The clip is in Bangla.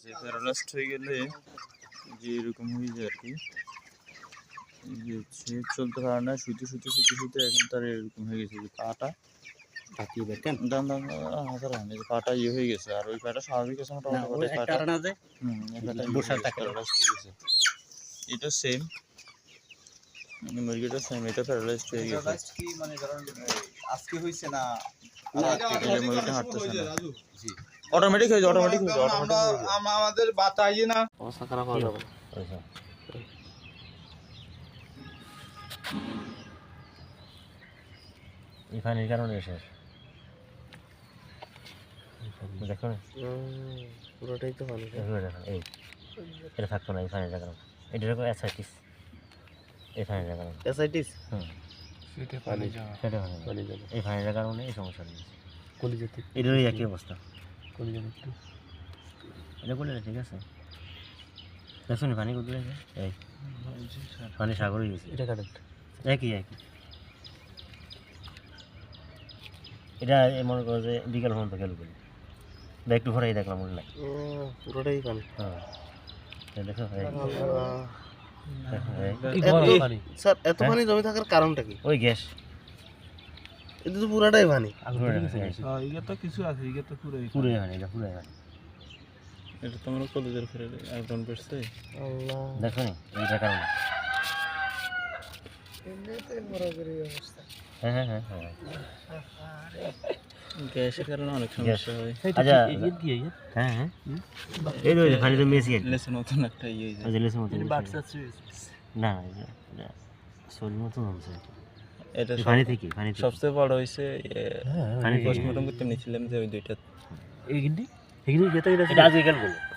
যে প্যারালাইজড হয়ে গেলে যে এরকম হয়ে যায় আর কি। যে হচ্ছে চলতে পারে না শুতে শুতে শুতে শুতে এখন তার এরকম হয়ে গেছে যে পাটা। তাকিয়ে দেখেন? দাম দাম হাজার যে পাটা ইয়ে হয়ে গেছে আর ওই পাটা স্বাভাবিক আছে মোটামুটি পাটা। হুম হয়ে গেছে। এটা সেম মানে মুরগিটা সেম এটা প্যারালাইজড হয়ে গেছে। কি মানে ধরেন আজকে হইছে না অটোমেটিক হয়ে যায় অটোমেটিক হয়ে যায় আমাদের বাতাইয়ে না। অবস্থা খারাপ হয়ে যাবে। ইফানির কারণে শেষ। দেখো না। পুরোটাই তো ভালো। দেখো এই। এটা থাকতো না ইফানির কারণে এটা দেখো অ্যাসাইটিস ইফানির কারণে এসআইটিস? হুম। পানি সেটা পানি এই কারণে এই সমস্যা হয়েছে কলি যেতে এটারই একই অবস্থা। কলি যাবে একটু এটা করলে ঠিক আছে? দেখছ না পানি করতে গেছে এই পানি সাগর হয়ে গেছে। এটা কারেক্ট একই একই। এটা মনে করো যে বিকাল পর্যন্ত গেল বলি। বা একটু ঘরে দেখলাম মনে নাই? পুরোটাই পানি। হ্যাঁ। দেখো। স্যার এত হ্যাঁ? পানি জমে থাকার কারণটা কি? ওই গ্যাস। এটা তো পুরোটাই পানি। তো কিছু আছে ইগে তো পুরো পুরো পানি এটা পুরো পানি। এটা তো আমরা কলেজের ফেরে একজন পেয়েছে আল্লাহ। দেখো নি এইটার কারণে। হ্যাঁ হ্যাঁ হ্যাঁ হ্যাঁ। গ্যাসের কারণে অনেক সমস্যা হয়। আচ্ছা হ্যাঁ হ্যাঁ। এই তো ওই যে মেসি আর মতন একটা ইয়ে। না না এটা- পানি থেকে পানি সবচেয়ে বড় হয়েছে পানি থেকে। পোস্টমর্টম করতে নিয়েছিলাম যে ওই দুইটা। এটা আজকে গেল বলো